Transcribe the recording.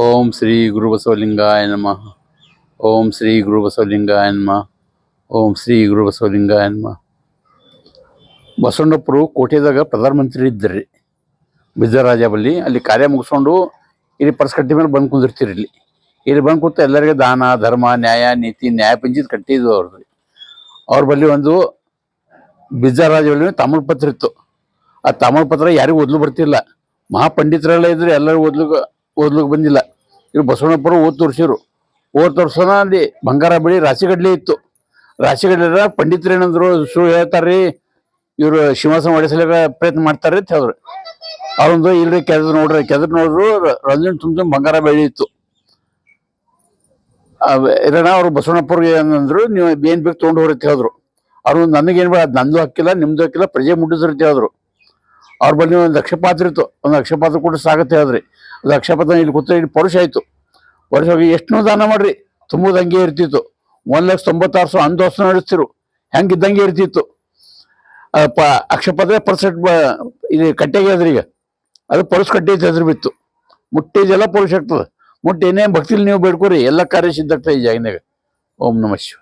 ಓಂ ಶ್ರೀ ಗುರು ಬಸವಲಿಂಗಾಯ ನಮಃ. ಓಂ ಶ್ರೀ ಗುರು ಬಸವಲಿಂಗಾಯ ನಮಃ. ಓಂ ಶ್ರೀ ಗುರು ಬಸವಲಿಂಗಾಯ ನಮಃ. ಬಸವಣ್ಣಪ್ಪರು ಕೋಟೆದಾಗ ಪ್ರಧಾನಮಂತ್ರಿ ಇದ್ದರು ಬಿಜರಾಜ ಬಳಿ ಅಲ್ಲಿ ಕಾರ್ಯ ಮುಗಿಸ್ಕೊಂಡು ಇಲ್ಲಿ ಪರ್ಸ್ ಕಟ್ಟಿ ಮೇಲೆ ಬಂದು ಕುಂದಿರ್ತೀರಿ ಇಲ್ಲಿ. ಇಲ್ಲಿ ಬಂದು ಕೂತು ಎಲ್ಲರಿಗೆ ದಾನ, ಧರ್ಮ, ನ್ಯಾಯ, ನೀತಿ, ನ್ಯಾಯ ಪಂಚಾಯತ್ ಕಟ್ಟಿದ್ವು ಅವ್ರದ್ದು. ಅವ್ರ ಬಳಿ ಒಂದು ಬಿಜರಾಜ ಬಳಿ ತಮಿಳ್ ಪತ್ರ ಇತ್ತು. ಆ ತಮಿಳ್ ಪತ್ರ ಯಾರಿಗೂ ಓದ್ಲು ಬರ್ತಿಲ್ಲ. ಮಹಾಪಂಡಿತರೆಲ್ಲ ಇದ್ರೆ ಎಲ್ಲರೂ ಓದ್ಲಿಕ್ಕೆ ಓದ್ಲಿಕ್ಕೆ ಬಂದಿಲ್ಲ. ಇವ್ರು ಬಸವಣ್ಣಪ್ಪರು ಓದ್ ತೋರಿಸಿರು ಓದ್ ತೋರ್ಸೋಣ ಅಲ್ಲಿ ಬಂಗಾರ ಬೆಳಿ ರಾಶಿಗಡ್ಲೆ ಇತ್ತು. ರಾಶಿಗಡ್ಲೆ ಪಂಡಿತರೇನಂದ್ರು ಸುಳ್ಳು ಹೇಳ್ತಾರ್ರಿ, ಇವರು ಸಿಂಹಾಸನ ಹೊಡೆಸಲಿಕ್ಕೆ ಪ್ರಯತ್ನ ಮಾಡ್ತಾರೆ ಅಂತ ಹೇಳಿದ್ರು. ಅವ್ರೊಂದು ಇಲ್ರಿ ಕೆದ್ರ ನೋಡ್ರಿ, ಕೆದ್ರ ನೋಡ್ರು ರಂಜನ್ ತುಂಬ ತುಂಬ ಬಂಗಾರ ಬೆಳಿ ಇತ್ತು. ಇರೋಣ ಅವ್ರು ಬಸವಣ್ಣಪ್ಪವ್ರಿಗೆ ಏನಂದ್ರು, ನೀವು ಏನ್ ಬೇಕು ತೊಗೊಂಡು ಹೋಗ್ರಿ ಅಂತ ಹೇಳಿದ್ರು. ಅವ್ರು ನನಗೇನು ಬೇಡ, ನಂದು ಹಕ್ಕಿಲ್ಲ, ನಿಮ್ದು ಹಾಕಿಲ್ಲ ಪ್ರಜೆ ಮುಟ್ಟಿದ್ರು ಅಂತ ಹೇಳಿದ್ರು. ಅವ್ರ ಬಳಿ ಒಂದು ಲಕ್ಷಪಾತ್ರ ಇತ್ತು. ಒಂದು ಅಕ್ಷಪಾತ್ರ ಕೂಡ ಸಾಕತ್ತೆ ಹೇಳಿದ್ರಿ. ಅದು ಅಕ್ಷಪಾತ್ರ ಇಲ್ಲಿ ಕೂತ್ರೆ ಇಲ್ಲಿ ಪರುಷ ಆಯಿತು. ಪರುಷ ಹೋಗಿ ಎಷ್ಟು ದಾನ ಮಾಡ್ರಿ. ತುಂಬುದು ಹಂಗೆ ಇರ್ತಿತ್ತು. ಒಂದು ಲಕ್ಷ ತೊಂಬತ್ತಾರು ಸಾವಿರ ಅಂದು ವರ್ಷ ನಡೆಸ್ತಿರು. ಹೆಂಗಿದ್ದಂಗೆ ಇರ್ತಿತ್ತು. ಪ, ಅಕ್ಷಪಾತ್ರ ಪರ್ಸೆಂಟ್ ಇಲ್ಲಿ ಕಟ್ಟೆಗೆ ಅದ್ರಿ ಈಗ. ಅದು ಪರುಷ ಕಟ್ಟೆ ಹೆಸರು ಬಿತ್ತು. ಮುಟ್ಟಿದೆಲ್ಲ ಪರುಷ ಆಗ್ತದೆ. ಮುಟ್ಟಿ ಏನೇ ಭಕ್ತಿಲಿ ನೀವು ಬೇಡ್ಕೊರಿ. ಎಲ್ಲ ಕಾರ್ಯ ಸಿದ್ಧಾಗ್ತದೆ ಈ ಜಾಗಿನಾಗ ಓಂ ನಮಃ ಶಿವ